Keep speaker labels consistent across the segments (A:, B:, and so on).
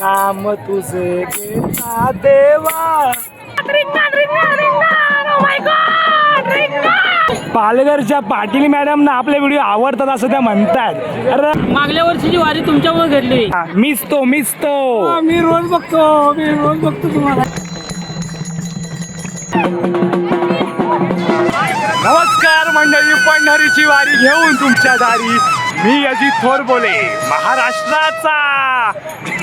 A: नाम तुझे घेता देवा. पालघरच्या पाटील मॅडम ना आपले व्हिडिओ आवडतात असं त्या म्हणतात अरे
B: मागल्या वर्षीची वारी तुमच्यामुळे घडली.
A: हा, मीच तो मीच तो.
B: मी रोज बघतो मी रोज बघतो तुम्हाला.
A: नमस्कार मंडळी पंढरीची वारी घेऊन तुमच्या दारी. मी अजित थोर बोले. महाराष्ट्राचा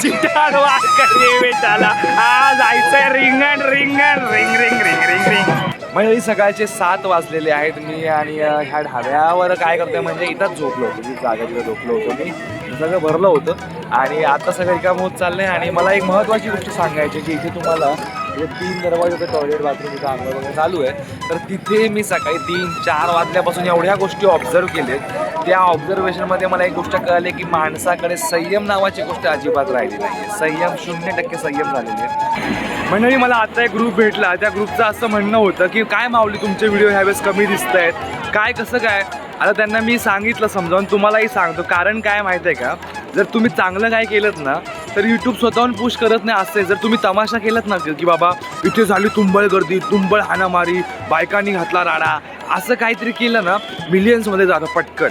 A: चिटाड वाकरे बेटाला आ जायचंय रिंगण रिंगण ring ring ring ring ring. म्हणजे सकाळचे सात वाजलेले आहेत मी आणि ह्या ढाब्यावर काय करतोय म्हणजे इथंच झोपलो होतो. जागा तिथं झोपलो होतो मी. सगळं भरलं होतं. आणि आता सगळं रिकाम होत चाललंय आणि मला एक महत्त्वाची गोष्ट सांगायची की इथे तुम्हाला म्हणजे तीन तीन होते टॉयलेट बाथरूम इथं आंघोळ वगैरे चालू आहे. तर तिथे मी सकाळी तीन चार वाजल्यापासून एवढ्या गोष्टी ऑब्झर्व केलेत. त्या ऑब्झर्वेशनमध्ये मला एक गोष्ट कळली की माणसाकडे संयम नावाची गोष्ट अजिबात राहिली नाही आहे संयम शून्य टक्के संयम झालेले आहे मंडळी मला आता एक ग्रुप भेटला. त्या ग्रुपचं असं म्हणणं होतं की काय मावली तुमचे व्हिडिओ ह्यावेळेस कमी दिसत आहेत काय कसं काय? आता त्यांना मी सांगितलं समजावून तुम्हालाही सांगतो. कारण काय माहिती आहे का? जर तुम्ही चांगलं काय केलं ना तर यूट्यूब स्वतःहून पुश करत नाही असते जर तुम्ही तमाशा केलात ना की बाबा इथे झाली तुंबळ गर्दी तुंबळ हाणामारी बायकांनी घातला राडा असं काहीतरी केलं ना मिलियन्समध्ये जातं पटकन.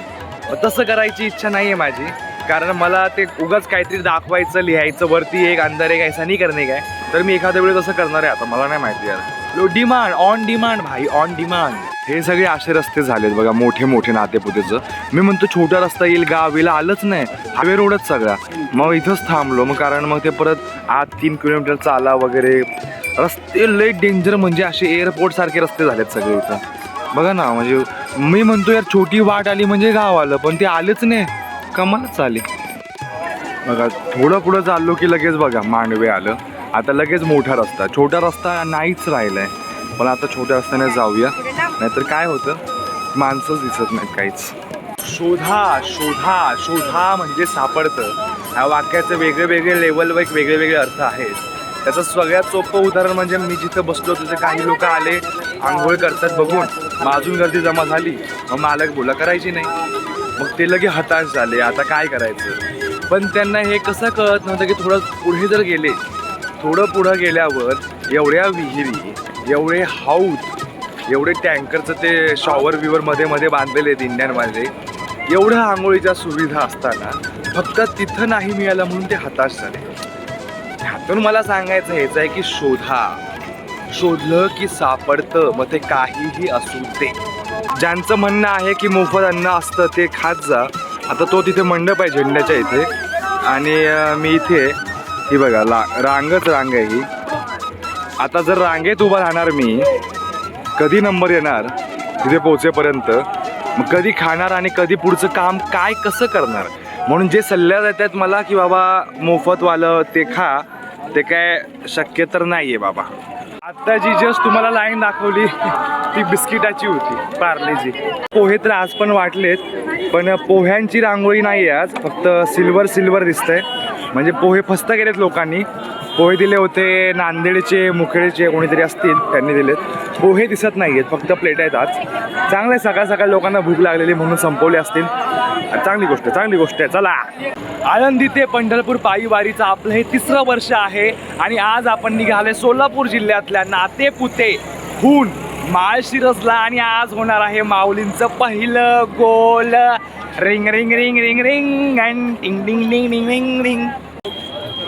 A: तसं करायची इच्छा नाही आहे माझी. कारण मला ते उगाच काहीतरी दाखवायचं लिहायचं वरती एक अंदर एक ऐसा नाही करणे काय. तर मी एखाद्या वेळेस असं करणार आहे आता मला नाही माहिती यार. लो डिमांड ऑन डिमांड भाई ऑन डिमांड हे सगळे असे रस्ते झालेत बघा मोठे मोठे नातेपुतेचं. मी म्हणतो छोटा रस्ता येईल गाव येईल आलंच नाही. हायवे रोडच सगळा. मग इथंच थांबलो मग कारण मग ते परत आत तीन किलोमीटर चाला वगैरे. रस्ते लय डेंजर म्हणजे असे एअरपोर्ट सारखे रस्ते झालेत सगळे इथं. बघा ना म्हणजे मी म्हणतो यार छोटी वाट आली म्हणजे गाव आलं पण ते आलेच नाही. कमालच आले. बघा थोडं पुढं चाललो की लगेच बघा मांडवे आलं. आता लगेच मोठा रस्ता. छोटा रस्ता नाहीच राहिलाय. पण आता छोट्या रस्त्याने जाऊया. नाहीतर काय होतं? माणसंच दिसत नाहीत काहीच. शोधा शोधा शोधा म्हणजे सापडतं. ह्या वाक्याचे वेगळे वेगळे लेवल व वेगळे वेगळे अर्थ आहेत. त्याचं सगळ्यात सोपं उदाहरण म्हणजे मी जिथं बसलो तिथे काही लोक आले. आंघोळ करतात बघून. मग अजून गर्दी जमा झाली. मग मालक बोला करायची नाही. मग ते लगे हताश झाले. आता काय करायचं? पण त्यांना हे कसं कळत नव्हतं की थोडं पुढे जर गेले थोडं पुढं गेल्यावर एवढ्या विहिरी एवढे हाऊस एवढे टँकरचं ते शॉवर विवर मध्ये मध्ये बांधलेले आहेत इंडियनमध्ये एवढ्या आंघोळीच्या सुविधा असताना फक्त तिथं नाही मिळालं म्हणून ते हताश झाले. ह्यातून मला सांगायचं हेच आहे की शोधा. शोधलं की सापडतं मग ते काहीही असू दे. ज्यांचं म्हणणं आहे की मोफत अन्न असतं ते खात जा. आता तो तिथे मंडप आहे झेंड्याच्या इथे. आणि मी इथे. ही बघा ला रांगच रांग आहे ही. आता जर रांगेत उभा राहणार मी कधी नंबर येणार तिथे पोहोचेपर्यंत? मग कधी खाणार आणि कधी पुढचं काम काय कसं करणार? म्हणून जे सल्ल्या देतात मला की बाबा मोफतवालं ते खा ते काय शक्य तर नाही आहे बाबा. आता जी जस्ट तुम्हाला लाईन दाखवली ती बिस्किटाची होती पार्लेची पोहे तर आज पण वाटलेत पण पोह्यांची रांगोळी नाही आहे आज फक्त सिल्वर सिल्वर दिसतंय. म्हणजे पोहे फस्त केलेत लोकांनी. पोहे दिले होते नांदेडचे मुखेडचे कोणीतरी असतील त्यांनी दिलेत. पोहे दिसत नाही आहेत फक्त प्लेट आहेत आज. चांगलं आहे सकाळ सकाळ लोकांना भूक लागलेली म्हणून संपवले असतील. चांगली गोष्ट चांगली गोष्ट आहे चला. आळंदी ते पंढरपूर पायी वारीचं आपलं हे तिसरं वर्ष आहे आणि आज आपण निघाले सोलापूर जिल्ह्यातल्या नातेपुते हून. माळशिरसला आणि आज होणार आहे माऊलींचं पहिलं गोल. Ring ring ring ring ring and ting ding ding ding ring ring.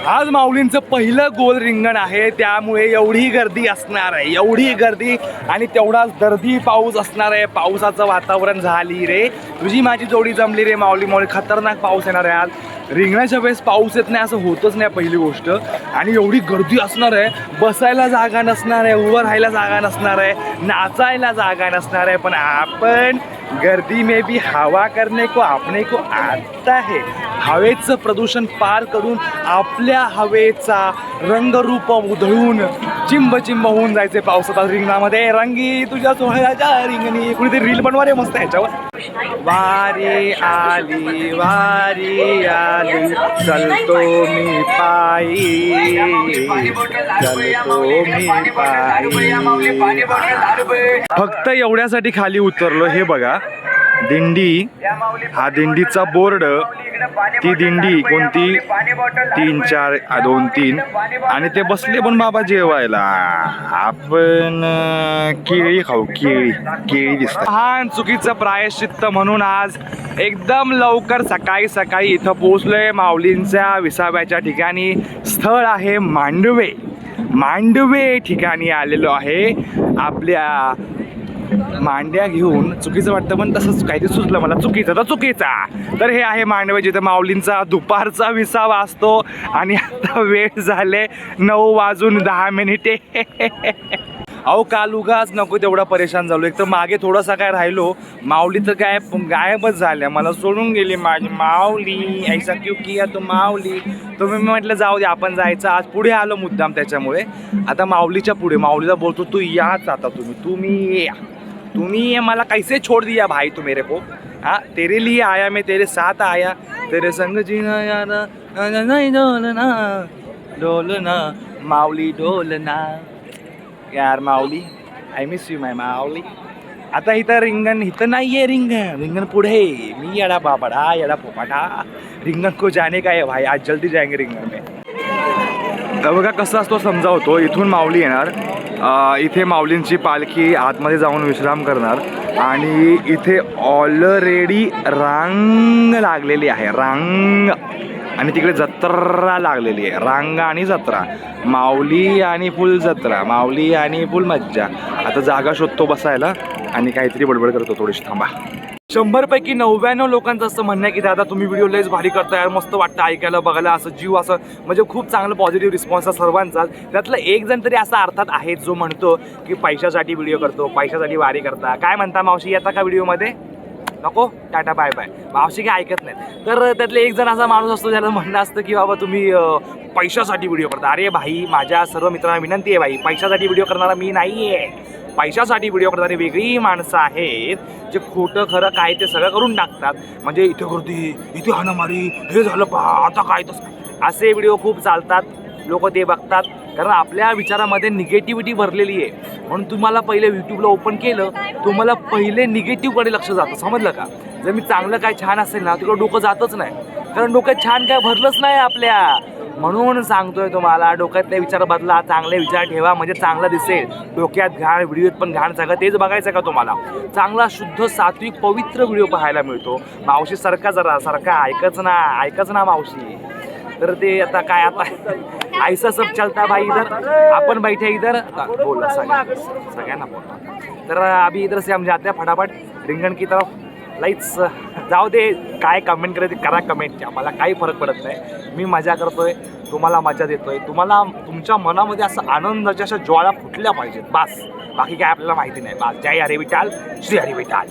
A: आज माऊलींचं पहिलं गोल रिंगण आहे. त्यामुळे एवढी गर्दी असणार आहे. एवढी गर्दी आणि तेवढाच दर्दी पाऊस असणार आहे. पावसाचं वातावरण झाली रे. तुझी माझी जोडी जमली रे माऊली. माऊली खतरनाक पाऊस येणार आहे आज. रिंगणाच्या वेळेस पाऊस येत नाही असं होतच नाही पहिली गोष्ट. आणि एवढी गर्दी असणार आहे बसायला जागा नसणार आहे उभं राहायला जागा नसणार आहे नाचायला जागा नसणार आहे पण आपण गर्दी में भी हवा करने को अपने को आता है हवेचं प्रदूषण पार करून आपल्या हवेचा रंगरूप उधळून चिंब चिंब होऊन जायचे पावसात रिंगणामध्ये. रंगी तुझ्या सोहळ्याच्या रिंगणी. कुणीतरी रील बनवा रे मस्त याच्यावर वारी आली वारी आली. चलतो मी पायी चलतो मी पायी. फक्त एवढ्यासाठी खाली उतरलो हे बघा. दिंडी हा दिंडीचा बोर्ड ती दिंडी कोणती? तीन चार दोन तीन. आणि ते बसले पण बाबा जेवायला. आपण केळी खाऊ केळी केळी दिसत हा चुकीचं प्रायश्चित्त म्हणून आज एकदम लवकर सकाळी सकाळी इथं पोहोचलोय माऊलींच्या विसाव्याच्या ठिकाणी. स्थळ आहे मांडवे. मांडवे ठिकाणी आलेलो आहे आपल्या मांड्या घेऊन चुकीचं वाटतं पण तसंच काहीतरी सुचलं मला. चुकीचं तर चुकीचा. तर हे आहे मांडवे जिथं माऊलींचा दुपारचा विसावा असतो. आणि आता वेळ झाले नऊ वाजून दहा मिनिटे. अहो काल उगाच नको तेवढा परेशान झालो. एक तर मागे थोडासा काय राहिलो. माऊली तर काय गायबच झाल्या. मला सोडून गेली माझी माऊली. ऐसा क्यू किया तो माऊली. तर मी म्हटलं जाऊ दे आपण जायचं. आज पुढे आलो मुद्दाम त्याच्यामुळे. आता माऊलीच्या पुढे. माऊलीला बोलतो तू याच आता तुम्ही. तुम्ही या. तुम्ही ये मला कैसे छोड़ दिया भाई तू मेरे को? हाँ तेरे लिए आया मैं तेरे साथ आया। तेरे संग जीना यारा ना, ना, नहीं डोलना डोलना माऊली डोलना यार Mauli I miss you my Mauli. आता इथं रिंगण इथं नाही आहे रिंगण रिंगण पुढे मी येडा बाबडा येडा पोपाटा. रिंगण को जाने का है भाई? आज जल्दी जाएँगे रिंगण में। तर बघा कसा असतो समजावतो इथून माऊली येणार. इथे माऊलींची पालखी आतमध्ये जाऊन विश्राम करणार. आणि इथे ऑलरेडी रांग लागलेली आहे. रांग. आणि तिकडे जत्रा लागलेली आहे. रांग आणि जत्रा. माऊली आणि फुल जत्रा. माऊली आणि फुल मज्जा. आता जागा शोधतो बसायला. आणि काहीतरी बडबड करतो. थोडीशी थांबा. शंभर पैकी नव्याण्णव लोकांचं असं म्हणणं आहे की दादा तुम्ही व्हिडिओ लयच भारी करता यार मस्त वाटतं ऐकायला बघायला असं जीव असं. म्हणजे खूप चांगलं पॉझिटिव्ह रिस्पॉन्स आहे सर्वांचा. त्यातलं एक जण तरी असा अर्थात आहे जो म्हणतो की पैशासाठी व्हिडिओ करतो पैशासाठी वारी करता. काय म्हणता मावशी येता का व्हिडिओमध्ये? नको? Tata bye bye. मावशी काय ऐकत नाहीत. तर त्यातले एक जण असा माणूस असतो ज्याला म्हणणं असतं की बाबा तुम्ही पैशासाठी व्हिडिओ करता. अरे भाई माझ्या सर्व मित्रांना विनंती आहे भाई. पैशासाठी व्हिडिओ करणारा मी नाही आहे पैशासाठी व्हिडिओ करणारी वेगळी माणसं आहेत जे खोटं खरं काय ते सगळं करून टाकतात. म्हणजे इथे गर्दी इथे हाणामारी हे झालं पा आता काय तसं. असे व्हिडिओ खूप चालतात. लोक ते बघतात. कारण आपल्या विचारामध्ये निगेटिव्हिटी भरलेली आहे. म्हणून तुम्हाला पहिले यूट्यूबला ओपन केलं तुम्हाला पहिले निगेटिव्हकडे लक्ष जातं. समजलं का? जर मी चांगलं काय छान असेल ना तिकडं डोकं जातच नाही. कारण डोक्यात छान काय भरलंच नाही आपल्या. म्हणून सांगतोय तुम्हाला डोक्यातले विचार बदला चांगले विचार ठेवा म्हणजे चांगलं दिसेल. डोक्यात घाण व्हिडिओत पण घाण सगळं तेच बघायचं का तुम्हाला? चांगला शुद्ध सात्विक पवित्र व्हिडिओ पाहायला मिळतो. मावशी सारखा जरा सारखा ऐकच ना ऐकच ना मावशी. तर ते आता काय आता? ऐसा सब चलता भाई इधर. आपण बैठे इधर. बोला सगळ्या सगळ्यांना बोला. तर अभी इधर से हम जाते हैं फटाफट. रिंगण की तरफ. लाईट्स जाऊ दे काय कमेंट करायचे करा कमेंट मला काही फरक पडत नाही. मी मजा करतो आहे तुम्हाला मजा देतो आहे तुम्हाला तुमच्या मनामध्ये असं आनंदाच्या अशा ज्वाळा फुटल्या पाहिजेत. बास. बाकी काय आपल्याला माहिती नाही. बास. जय हरी विठाल. श्री अरे विठाल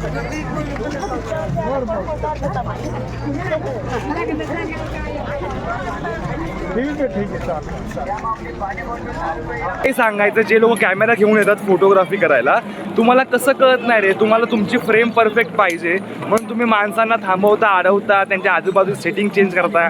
C: ए काढून घेवा
A: हे सांगायचं जे लोक कॅमेरा घेऊन येतात फोटोग्राफी करायला तुम्हाला कसं कळत नाही रे. तुम्हाला तुमची फ्रेम परफेक्ट पाहिजे. म्हणून तुम्ही माणसांना थांबवता अडवता त्यांच्या आजूबाजू सेटिंग चेंज करता.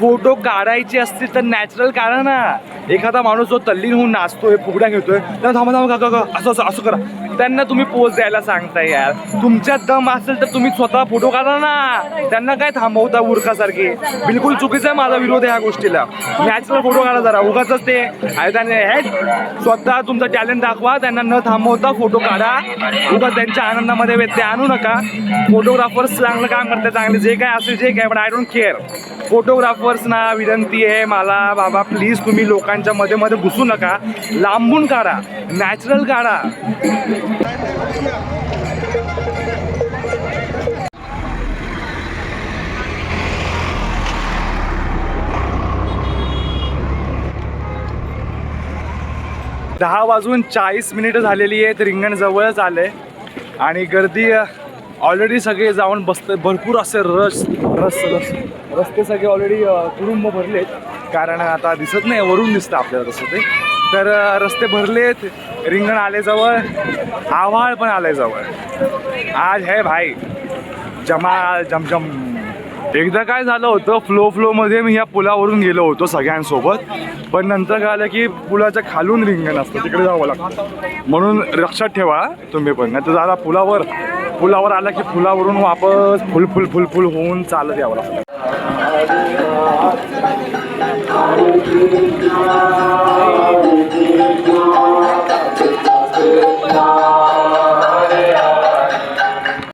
A: फोटो काढायचे असतील तर नॅचरल काढा ना. एखादा माणूस जो तल्लीन होऊन नाचतोय फुगड्या घेतोय त्यांना थांबा थांबा का- का असं असं असं करा. त्यांना तुम्ही पोज द्यायला सांगताय यार. तुमच्यात दम असेल तर तुम्ही स्वतः फोटो काढा ना. त्यांना काय थांबवता उरकासारखे? बिलकुल चुकीचा आहे माझा विरोध आहे ह्या गोष्टीला. नॅचरल फोटो काढा जरा उगाच ते. स्वतः तुमचं टॅलेंट दाखवा. त्यांना न थांबवता फोटो काढा. उगाच त्यांच्या आनंदामध्ये व्यत्यय आणू नका. फोटोग्राफर्स चांगलं काम करतात चांगले जे काय असेल जे काय पण आय डोंट केअर फोटोग्राफर्सना विनंती आहे मला बाबा प्लीज तुम्ही लोकांच्या मध्ये मध्ये घुसू नका. लांबून काढा. नॅचरल काढा. दहा वाजून चाळीस मिनिटं झालेली आहेत. रिंगण जवळच आहे आणि गर्दी ऑलरेडी सगळे जाऊन बसते भरपूर असे रस रस रस रस्ते सगळे ऑलरेडी तुडुंब भरलेत. कारण आता दिसत नाही वरून दिसतं आपल्याला तसं ते. तर रस्ते भरलेत. रिंगण आले जवळ आव्हाळ पण आले जवळ आज है भाई. जमाल जमजम. एकदा काय झालं होतं फ्लो फ्लोमध्ये मी या पुलावरून गेलो होतो सगळ्यांसोबत. पण नंतर कळालं की पुलाच्या खालून रिंगण असतं तिकडे जावं लागतं. म्हणून लक्षात ठेवा तुम्ही पण नाही तर जरा पुलावर पुलावर आला की पुलावरून वापस फुल फुल फुल फुल होऊन चालत यावं लागतं.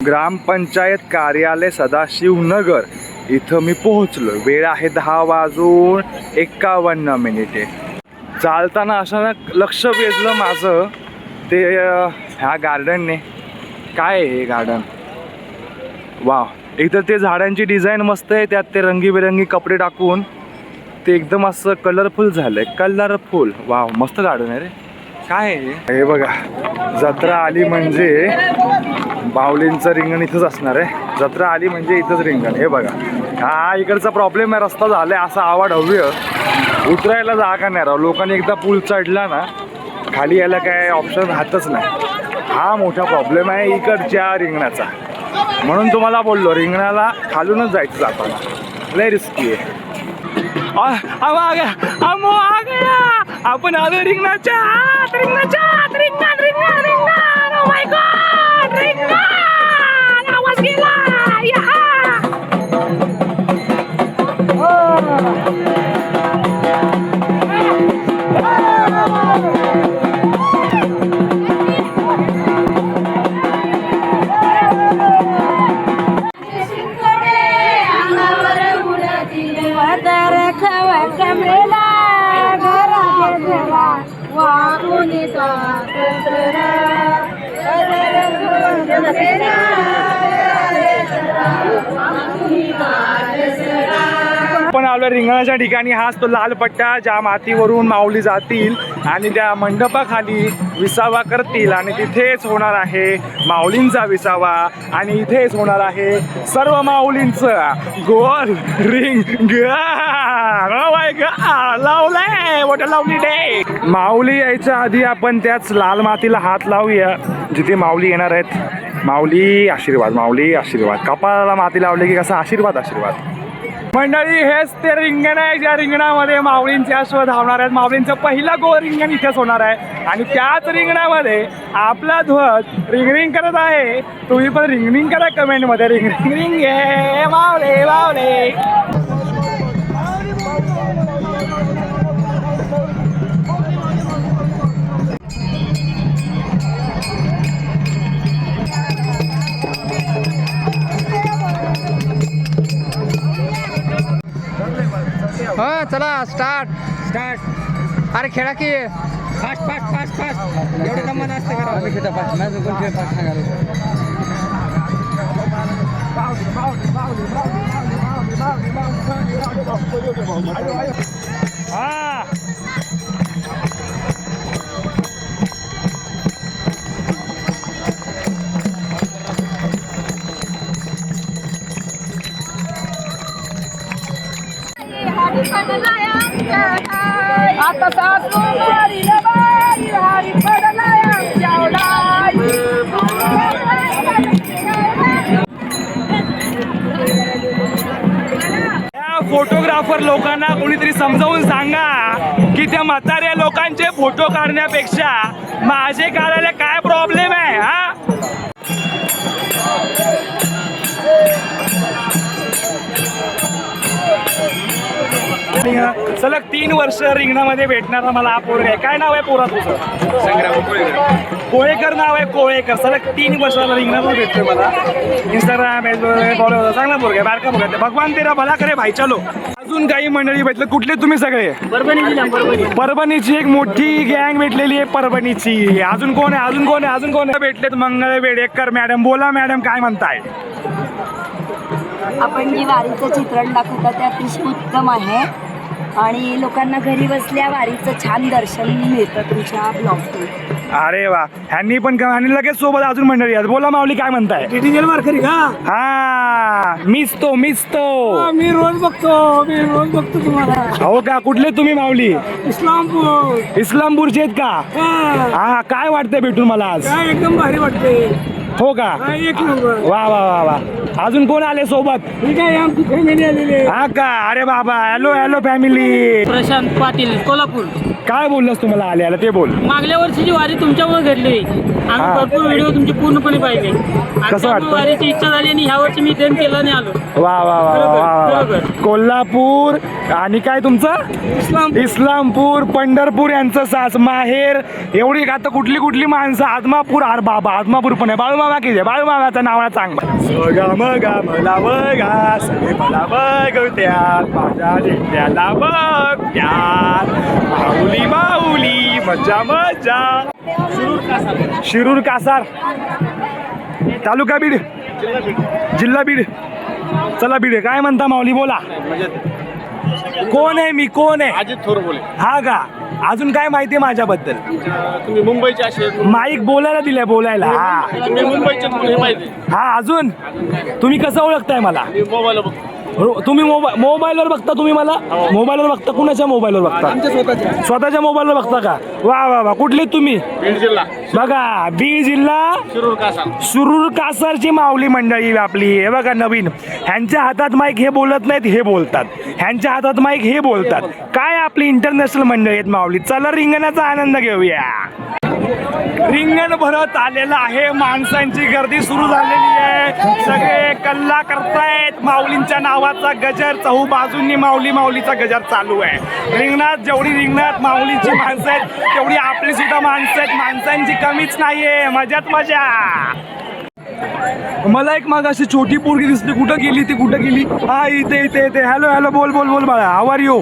A: ग्रामपंचायत कार्यालय सदाशिवनगर. इथं मी पोहोचलो वेळ आहे दहा वाजून एक्कावन्न मिनिटे. चालताना अचानक लक्ष वेधलं माझं. ते ह्या गार्डनने काय आहे हे गार्डन वा इथं ते झाडांची डिझाईन मस्त आहे. त्यात ते रंगीबेरंगी कपडे टाकून ते एकदम असं कलरफुल झालं आहे कलरफुल वा मस्त गार्डन आहे रे. काय हे? बघा जत्रा आली म्हणजे बावलींचं रिंगण इथंच असणार आहे. जत्रा आली म्हणजे इथंच रिंगण हे बघा. हा इकडचा प्रॉब्लेम आहे रस्ता झालाय असा आवाड हव्य. उतरायला जागा नाही राव. लोकांनी एकदा पूल चढला ना खाली यायला काय ऑप्शन राहतच नाही. हा मोठा प्रॉब्लेम आहे इकडच्या रिंगणाचा. म्हणून तुम्हाला बोललो रिंगणाला खालूनच जायचं जाताना. लय रिस्की आहे. आ, आ, आ आ, आ, आ आ, आपण आलो रिंगणाच्या आत रिंगणाच्या आत रिंगण रिंगण रिंगण ओ माय गॉड रिंगण आवाज गेला आलो रिंगणाच्या ठिकाणी. हाच तो लाल पट्टा ज्या मातीवरून माऊली जातील आणि त्या मंडपाखाली विसावा करतील. आणि तिथेच होणार आहे माऊलींचा विसावा. आणि इथेच होणार आहे सर्व माऊलींचं गोल रिंग. Oh लावलंय! वॉट लावली डे माऊली यायच्या आधी आपण त्याच लाल मातीला हात लावूया. जिथे माऊली येणार आहेत. माऊली आशीर्वाद माऊली आशीर्वाद. कपाळाला माती लावली की कसा? आशीर्वाद आशीर्वाद. मंडळी हेच ते रिंगण आहे. ज्या रिंगणामध्ये माऊलींचे अश्व धावणार आहेत माऊलींचं पहिला गोल रिंगण इथेच होणार आहे. आणि त्याच रिंगणामध्ये आपला ध्वज रिंगरिंग करत आहे. तुम्ही पण रिंगरिंग करा कमेंटमध्ये रिंग रिंग रिंग ये मावले मावले
D: हा चला स्टार्ट स्टार्ट अरे खेळा की फास्ट फास्ट फास्ट फास्ट एवढं दमान असते का फास्ट माझं कोण खेळ फास्ट सांगायला
A: हा।
C: आता सासू बारी हारी पडलाय आमच्या
A: त्या फोटोग्राफर लोकांना कोणीतरी समजावून सांगा की त्या म्हाताऱ्या लोकांचे फोटो काढण्यापेक्षा माझे काढायला काय प्रॉब्लेम आहे हा? सलग तीन वर्ष रिंगणामध्ये भेटणारा मला हा पोरगा आहे. काय नाव आहे पोरा तुझं? कोळेकर. नाव आहे कोळेकर. सलग तीन वर्षाला रिंगणातच भेटतोय मला. इंस्टाग्राम फॉलो चांगला पोरगा आहे बारका पोरगा आहे. भगवान तेरा भला करे भाई चलो. अजून काही मंडळी भेटले. कुठले तुम्ही सगळे?
B: परभणी जिल्हा परभणी.
A: परभणीची एक मोठी गँग भेटलेली आहे परभणीची. अजून कोण आहे? अजून कोण आहे? अजून कोण आहे? भेटलेत मंगळ वेडेकर मॅडम. बोला मॅडम काय म्हणताय?
E: आपण जी वारीचं चित्रण दाखवता ते अतिशय उत्तम आहे.
C: आणि लोकांना घरी बसल्या वारीचं छान दर्शन मिळतं तुमच्या ब्लॉगतून.
A: अरे वा. ह्यांनी पण का- आणि लगेच सोबत अजून मंडळी आहेत. बोला माऊली काय म्हणताय?
B: डिटेल वारकरी का?
A: हा. मीच तो मीच तो.
B: हा, मी रोज बघतो मी रोज बघतो तुम्हाला.
A: हो का कुठले तुम्ही माऊली?
B: इस्लामपूर.
A: इस्लामपूरचे आहेत का?
B: हा,
A: हा काय वाटतंय भेटून मला आज?
B: काय एकदम भारी वाटते
A: हो का?
B: एक नंबर.
A: वा वा वा वा. अजून कोण आले सोबत?
B: ही काय आमची फॅमिली आलेली आहे.
A: हा का? अरे बाबा hello hello family
B: Prashant Patil Kolhapur.
A: काय बोललास तुम्हाला आले आला ते बोल.
B: मागल्या वर्षीची वारी तुमच्यामुळे घडली. आम्ही भरपूर व्हिडिओ तुमची पूर्णपणे पाहिले.
A: कसं वाटतं?
B: वारीची इच्छा झाली आणि ह्या वर्षी मी देण केला नाही आलो.
A: वा वा वा वा वा वा वा.
B: बरोबर.
A: कोल्हापूर आणि काय तुमचं?
B: इस्लाम
A: इस्लामपूर पंढरपूर यांचं सास माहेर. एवढी आता कुठली कुठली माणसं? आदमापूर आर बाबा आदमापूर पण आहे. बाळूमामा किती बाळूमामाचं नाव चांगलं स्वगा मगा मला बघा सगळे मला बघत्यात माझ्या झेंड्याला बघत्यात माऊली माऊली मजा मजा. शिरूर कासार. तालुका बीड. जिल्हा बीड. चला बीड. काय म्हणता माऊली बोला. कोण आहे मी? कोण आहे?
E: अजित थोर बोले.
A: हा का? अजून काय माहिती आहे माझ्याबद्दल?
E: तुम्ही मुंबईचे असे
A: माईक बोलायला दिलंय बोलायला. हा
E: तुम्ही मुंबईचे हे माहिती
A: हा अजून? तुम्ही कसं ओळखताय मला?
E: मी मोबाईल बघतो.
A: तुम्ही मोबाईल मोबाईलवर बघता तुम्ही मला? मोबाईलवर बघता? कुणाच्या मोबाईलवर बघता? स्वतःच्या. मोबाईलवर बघता का? वा वा वा. कुठले तुम्ही? बघा बीड जिल्हा सुरूर कासारची माऊली मंडळी आपली. हे बघा नवीन. ह्यांच्या हातात माईक हे बोलत नाहीत हे बोलतात. ह्यांच्या हातात माईक हे बोलतात. काय आपली इंटरनॅशनल मंडळी आहेत माऊली? चला रिंगणाचा आनंद घेऊया. रिंगण भरत आलेलं आहे. माणसांची गर्दी सुरू झालेली आहे. सगळे कल्ला करतायत. माऊलींच्या नावाचा गजर चहू बाजूंनी माऊली माऊलीचा गजर चालू आहे. रिंगणात जेवढी रिंगणात माऊलीची माणसं आहेत तेवढी आपली सुद्धा माणसं आहेत. माणसांची कमीच नाहीये. मजात मजा. मला एक माग अशी छोटी पोरगी दिसली. कुठं गेली ती? कुठं गेली? हा इथे इथे इथे. हॅलो हॅलो बोल बोल बोल बाळा. Are you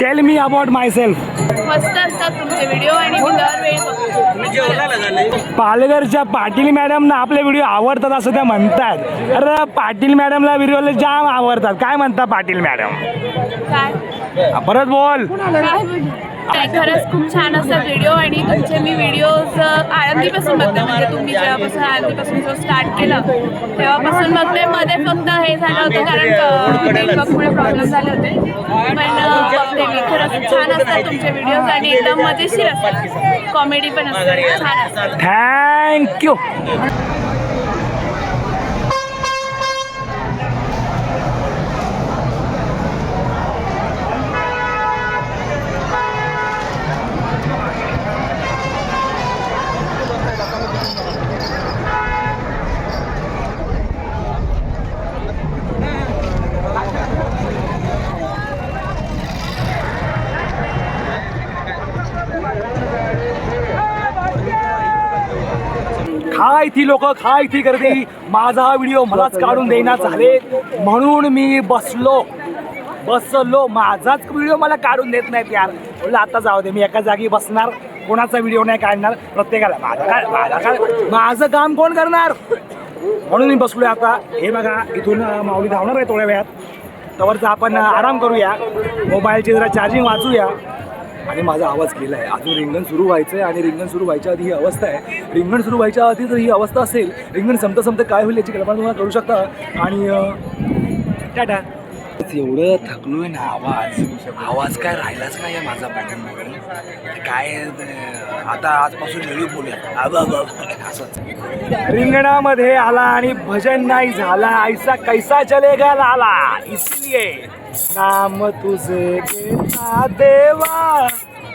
A: tell me about myself
F: मस्त असतात तुमचे व्हिडिओ आणि मी दरवेळी बघतो.
A: पालघरच्या पाटील मॅडम ना आपले व्हिडिओ आवडतात असं त्या म्हणतात अरे पाटील मॅडमला व्हिडिओला जाम आवडतात. काय म्हणता पाटील मॅडम?
F: काय?
A: परत बोलू?
F: काय खरंच खूप छान असतात व्हिडिओ आणि तुमचे मी व्हिडिओज आळंदीपासून बघते. म्हणजे तुम्ही जेव्हापासून आळंदीपासून जो स्टार्ट केलं तेव्हापासून बघते. मध्ये फक्त हे झालं होतं कारण नेटवर्कमुळे प्रॉब्लेम झाले होते. पण बघते मी. खरंच छान असतात तुमचे व्हिडिओज आणि एकदम मजेशीर असतात. कॉमेडी पण असतात. छान असतात.
A: थँक्यू खाय ती लोक खाय ती गर्दी. माझा हा व्हिडिओ मलाच काढून देईना झाले म्हणून मी बसलो. बसलो. माझाच व्हिडिओ मला काढून देत नाहीत यार. म्हणलं आता जाऊ दे मी एका जागी बसणार. कोणाचा व्हिडिओ नाही काढणार. प्रत्येकाला माझा काय माझा काय? माझं काम कोण करणार? म्हणून मी बसलोय आता. हे बघा इथून माऊली धावणार आहे थोड्या वेळात. तवरचा आपण आराम करूया. मोबाईलची जरा चार्जिंग वाचूया. आणि माझा आवाज गेला आहे अजून रिंगण सुरू व्हायचं आहे आणि रिंगण सुरू व्हायच्या आधी ही अवस्था आहे. रिंगण सुरू व्हायच्या आधी जर ही अवस्था असेल रिंगण संपता संपता काय होईल याची कल्पना तुम्हाला करू शकता. आणि टाटा. टाटा एवढं आहे ना आवाज. आवाज काय राहिलाच नाही माझा पाठीमागे काय आता आजपासून व्हिडिओ बोलूया. असंच. रिंगणामध्ये आला आणि भजन नाही झाला. ऐसा कैसा चलेगा लाला? इसलिए नाम तुझे देवा.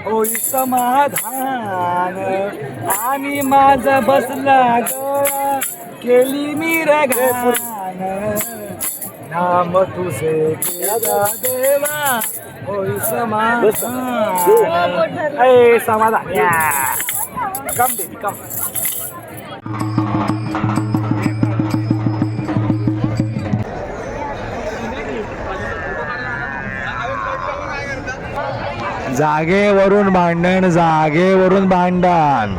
A: होई समाधान. आणि माझा बसला गळा केली मी रघान नाम तुझे देवा होई समाधान. ए समाधान. या. कम बेबी कम
G: जागेवरून भांडण जागेवरून भांडण.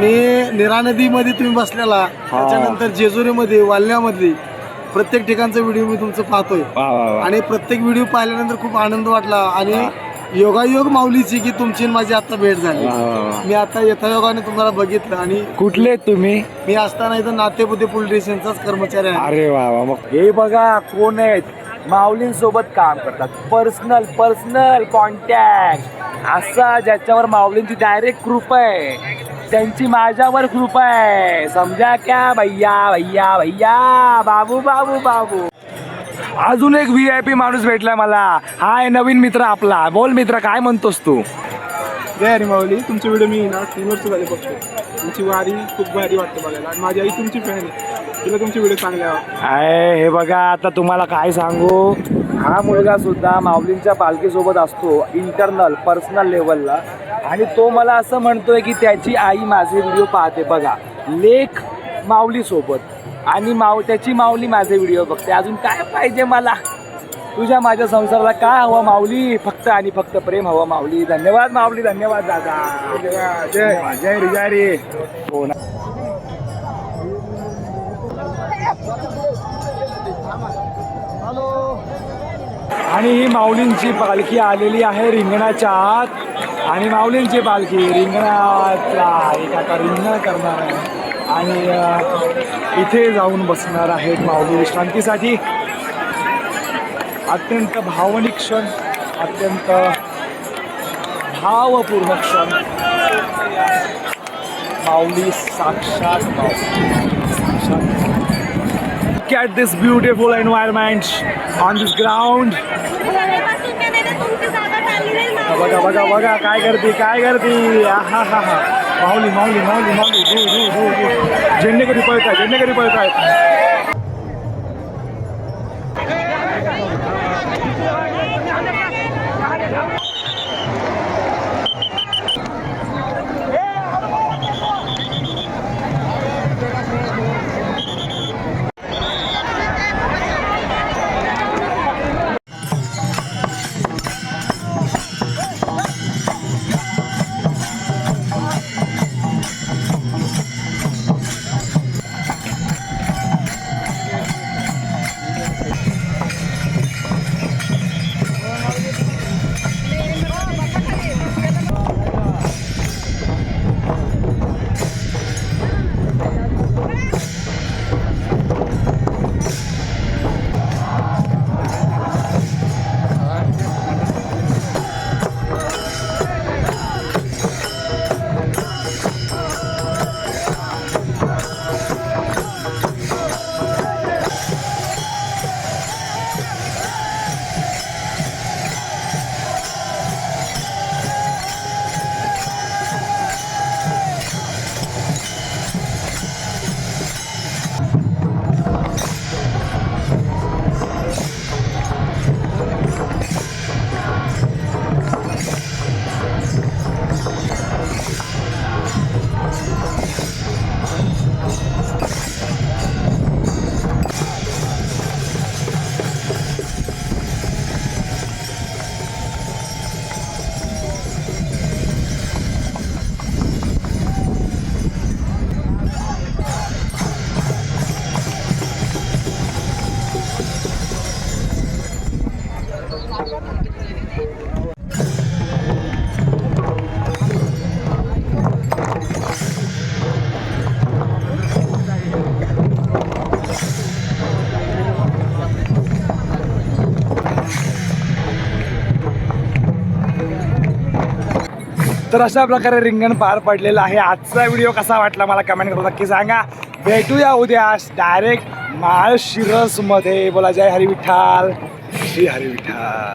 H: नीरा नदीमध्ये तुम्ही बसलेला त्याच्यानंतर जेजुरीमध्ये वाल्यामध्ये प्रत्येक ठिकाणचा व्हिडिओ मी तुमचं पाहतोय.
A: वा वा वा.
H: आणि प्रत्येक व्हिडिओ पाहिल्यानंतर खूप आनंद वाटला आणि योगायोग माऊलीची की तुमची आणि माझी आता भेट झाली.
A: वा, वा, वा.
H: मी आता यथायोगाने तुम्हाला बघितलं आणि
A: कुठले तुम्ही?
H: मी असताना इथं नातेपुते पोलीस स्टेशनचाच कर्मचारी आहे.
A: अरे वा वा मग हे बघा कोण आहेत? माऊलींसोबत काम करतात. पर्सनल पर्सनल कॉन्टॅक्ट असा ज्याच्यावर माऊलींची डायरेक्ट कृपा आहे. त्यांची माझ्यावर कृपा आहे. समजा क्या भैया भैया भैया बाबू बाबू बाबू. अजून एक व्ही आय पी माणूस भेटला मला. हाय नवीन मित्र आपला. बोल मित्र काय म्हणतोस तू?
I: जय हरी माऊली. तुमचे व्हिडिओ मी ना तीन वर्ष झाले बघतो तुमची वारी खूप भारी वाटते बघायला. आणि माझी आई तुमची फॅन आहे. तिला तुमचे व्हिडिओ चांगले
A: आहे हे बघा आता तुम्हाला काय सांगू? हा मुलगा सुद्धा माऊलींच्या पालखीसोबत असतो इंटरनल पर्सनल लेवलला आणि तो मला असं म्हणतोय की त्याची आई माझे व्हिडिओ पाहते. बघा लेख माऊलीसोबत. आणि माऊ त्याची माऊली माझे व्हिडिओ बघते. अजून काय पाहिजे मला? तुझ्या माझ्या संसाराला काय हवं माऊली? फक्त आणि फक्त प्रेम हवं माऊली. धन्यवाद माऊली धन्यवाद दादा. जय जय रे जय रे हो ना. आणि ही माऊलींची पालखी आलेली आहे रिंगणाच्या आत. आणि माऊलींची पालखी रिंगणातला एक आता रिंगण करणार आहे. आणि इथे जाऊन बसणार आहेत माऊली विश्रांतीसाठी. अत्यंत भावनिक क्षण अत्यंत भावपूर्ण क्षण. माऊली साक्षात माऊली. साक्षात. Cat this this beautiful on this ground बघा बघा बघा काय करते काय करते आहा हा हा माऊली माऊली माऊली माऊली. झेंडे कधी पळत दू. झेंडे कधी पळत आहे तर अशा प्रकारे रिंगण पार पडलेलं आहे. आजचा व्हिडिओ कसा वाटला मला कमेंट करून नक्की सांगा. भेटूया उद्या डायरेक्ट माळ शिरसमध्ये बोला जय हरी विठ्ठल. श्री हरी विठ्ठल.